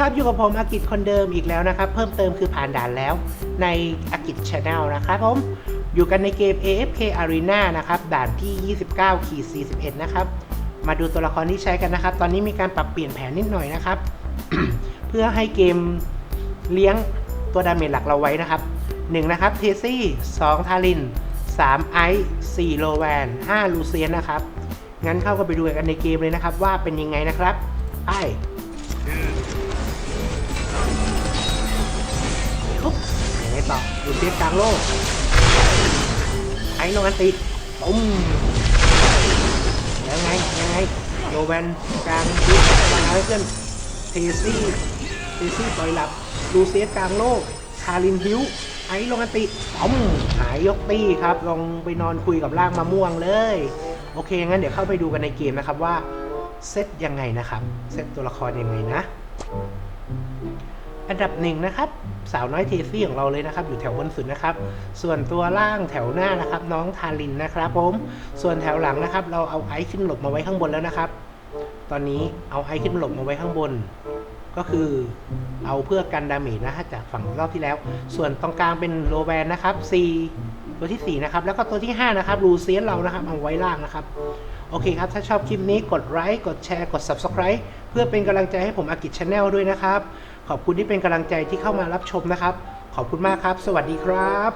ครับอยู่กับผมอากิจคนเดิมอีกแล้วนะครับ เพิ่มเติมคือผ่านด่านแล้วในอากิจชาแนลนะครับผมอยู่กันในเกม AFK Arena นะครับ ด่านที่ 29ขีด41 นะครับ มาดูตัวละครที่ใช้กันนะครับ ตอนนี้มีการปรับเปลี่ยนแผนนิดหน่อยนะครับ เพื่อให้เกมเลี้ยงตัวดาเมจหลักเราไว้นะครับ 1 นะครับเทซี่2ทาริน 3 ไอซ์4โลแวน5ลูเซียนนะครับ งั้นเข้ากันไปดูกันในเกมเลยนะครับ ว่าเป็นยังไงนะครับไป ต่อลูเซียนกลางโลก ไอซ์โนอันติปุ้มแล้วไงยังไงโลแวนกลางยุควางเอาให้เพื่อนเทซี่เทซี่ปล่อยหลับลูเซียสกลางโลก คารินฮิวไอซ์ลงอันติปุ้มหายยกตี้ครับ ลองไปนอนคุยกับร่างมะม่วงเลย โอเค งั้นเดี๋ยวเข้าไปดูกันในเกมนะครับว่าเซตยังไงนะครับ เซตตัวละครยังไงนะ อันดับหนึ่งนะครับ สาวน้อยเทซี่ของเราเลยนะครับ อยู่แถวบนสุดนะครับ ส่วนตัวล่างแถวหน้านะครับ น้องทารินนะครับผมส่วนแถวหลังนะครับ เราเอาไอซ์ขึ้นหลบมาไว้ข้างบนแล้วนะครับ ตอนนี้เอาไอซ์ขึ้นหลบมาไว้ข้างบน ก็คือเอาเพื่อกันดาเมจนะฮะจากฝั่งรอบที่แล้ว ส่วนตรงกลางเป็นโลแวนนะครับ C ตัวที่ 4 นะครับ แล้วก็ตัวที่ 5 นะครับลูเซียนเรานะครับเอาไว้ล่างนะครับ โอเคครับ ถ้าชอบคลิปนี้กดไลค์กดแชร์กด Subscribe เพื่อเป็นกำลังใจให้ผมอากิจชาแนลด้วยนะครับ ขอบคุณที่เป็นกำลังใจที่เข้ามารับชมนะครับ ขอบคุณมากครับ สวัสดีครับ